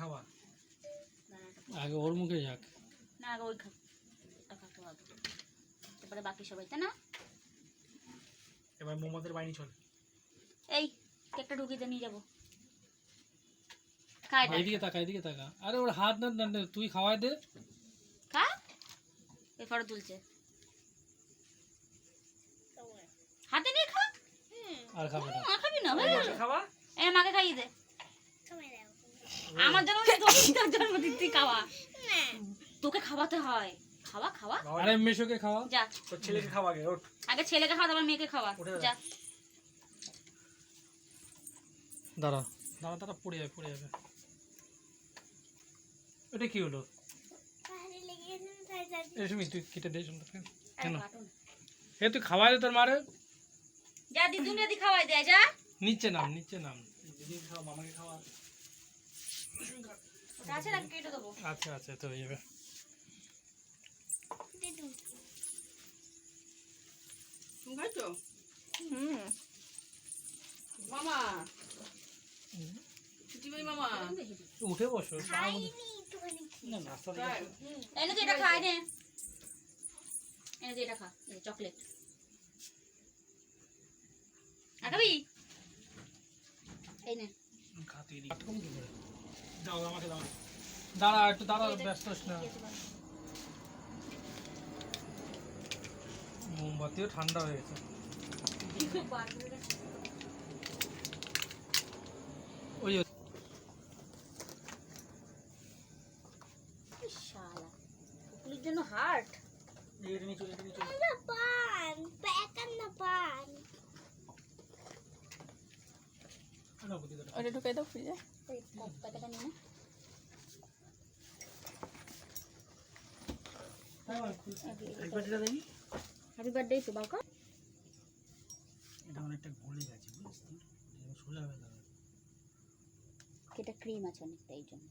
খাওয়া? আগে ওর মুখে যাক। না আগে ওই টাকা খাওয়া তারপরে বাকি সবাই তাই না? এবার মোমোদের বাইনি চল। এই কেকটা ঢুকিয়ে নিয়ে যাব। এইদিকে তাকা এইদিকে তাকা। আরে ওর হাত না না, না, তুই খাওয়াই দে। খা। এই ফটো তুলছে হাতে নিয়ে খা। আর খাবে না মা খাবি না হয়ে গেল খাওয়া এই মাকে খাইয়ে দে আমার জন্মদিন তুই খাওয়া। তোকে খাওয়াতে হয়। খাওয়া খাওয়া। আরে মেশোকে খাওয়া? যা। তোর ছেলেকে খাওয়া আগে ওঠ। আগে ছেলেকে খাওয়া তারপর মেয়েকে খাওয়া। যা। যা। দাঁড়া। দাঁড়া দাঁড়া পড়ে যাবে পড়ে যাবে এটা কি হলো? রেশমি তুই কেটে দে শুনতে কেন? এ তুই খাওয়াই দে তোর মারে। যা দিদুন দি খাওয়াই দে যা। নিচে নাম নিচে নাম। দিদিকে খাওয়া মামাকে খাওয়া। আছে নাকি কেটে দেবো। আচ্ছা আচ্ছা তো হয়ে যাবে তুমি হুম। মামা। মামা। উঠে বসো না নাস্তা এনে তুই এটা খাই নে। এনে তুই এটা খা চকলেট। আর খাবি? এই নে। খাতে দিই। দাও আমাকে দাও। দাঁড়া একটু দাঁড়া ব্যস্ত না। মোমবাতিও ঠান্ডা হয়ে গেছে। ওই জন্য হার্ট? নিয়ে না বুদ্ধি দাও ওটা ঢুকাই দাও ফ্রিজে হ্যাপি বার্থডে তো বাবা এটা অনেকটা গলে গেছে বুঝছিস তো? সোজা হয়ে যাবে এটা ক্রিম আছে অনেকটা এই জন্য।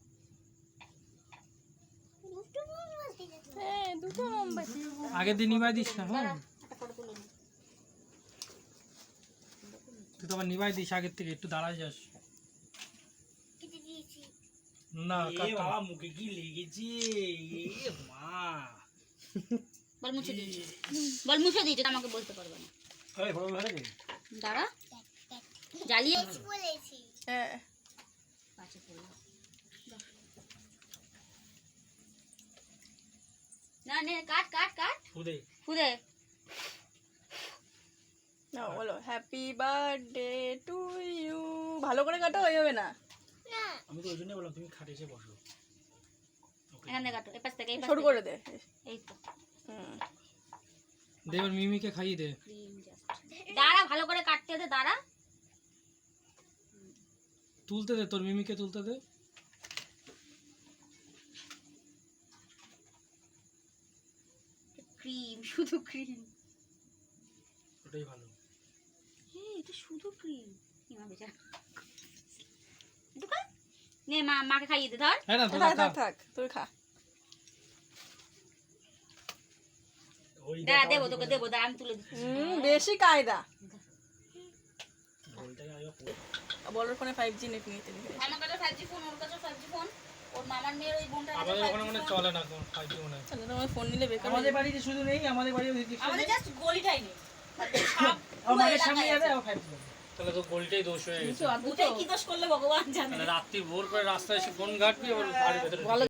হ্যাঁ দুটো মোমবাতি। আগের দিন নিবাই দিস না হ্যাঁ একটা ফটো তুলে নে তুই তো আবার নিবাই দিস আগের থেকে একটু দাঁড়ায় যাস। না এ বাবা না। মুখে কি লেগেছে? এ মা। বল মুছে দিয়েছে। বল মুছে দিয়েছে আমাকে বলতে পারবে না। আরে ভালো লাগে দাঁড়া। জ্বালিয়ে হ্যাঁ। পাশে পড়ল না নে কাট কাট কাট। খুদে ফুদে না বলো হ্যাপি বার্থডে টু ইউ ভালো করে কাটো হয়ে যাবে না? আমি তো ওই জন্যই বললাম তুমি খাটে এসে বসো। এখানে কাটো এই পাশ থেকে এই পাশ ছোট করে দে। এই তো। হুম। দে এবার মিমিকে খাইয়ে দে। দাঁড়া ভালো করে কাটতে দে দাঁড়া। তুলতে দে তোর মিমিকে তুলতে দে। ক্রিম শুধু ক্রিম ওটাই ভালো। এটা শুধু ক্রিম বেচারা। খা। নে মা মাকে খাইয়ে দে ধর। হ্যাঁ না থাক থাক থাক তুই খা। দাঁড়া দেবো তোকে দেবো দাঁড়া আমি তুলে দিচ্ছি। বেশি কায়দা। বলোর ফোনে। ফাইভ জি নেট নিতে আমার কাছে ফাইভ জি ফোন ওর কাছে ফাইভ জি ফোন ওর মামার মেয়ের ওই বোনটার আমাদের ওখানে মানে চলে না ফাইভ জি তোমার ফোন নিলে বেকার আমাদের বাড়িতে শুধু নেই আমাদের বাড়ি আমাদের জাস্ট গলিটাই নেই। তাহলে তো গোলটাই দোষ হয়ে গেছে। কি দোষ করলে ভগবান জানে। রাত্রি ভোর করে রাস্তায় এসে ফোন ঘাটবি আবার বাড়ির ভেতরে ভালো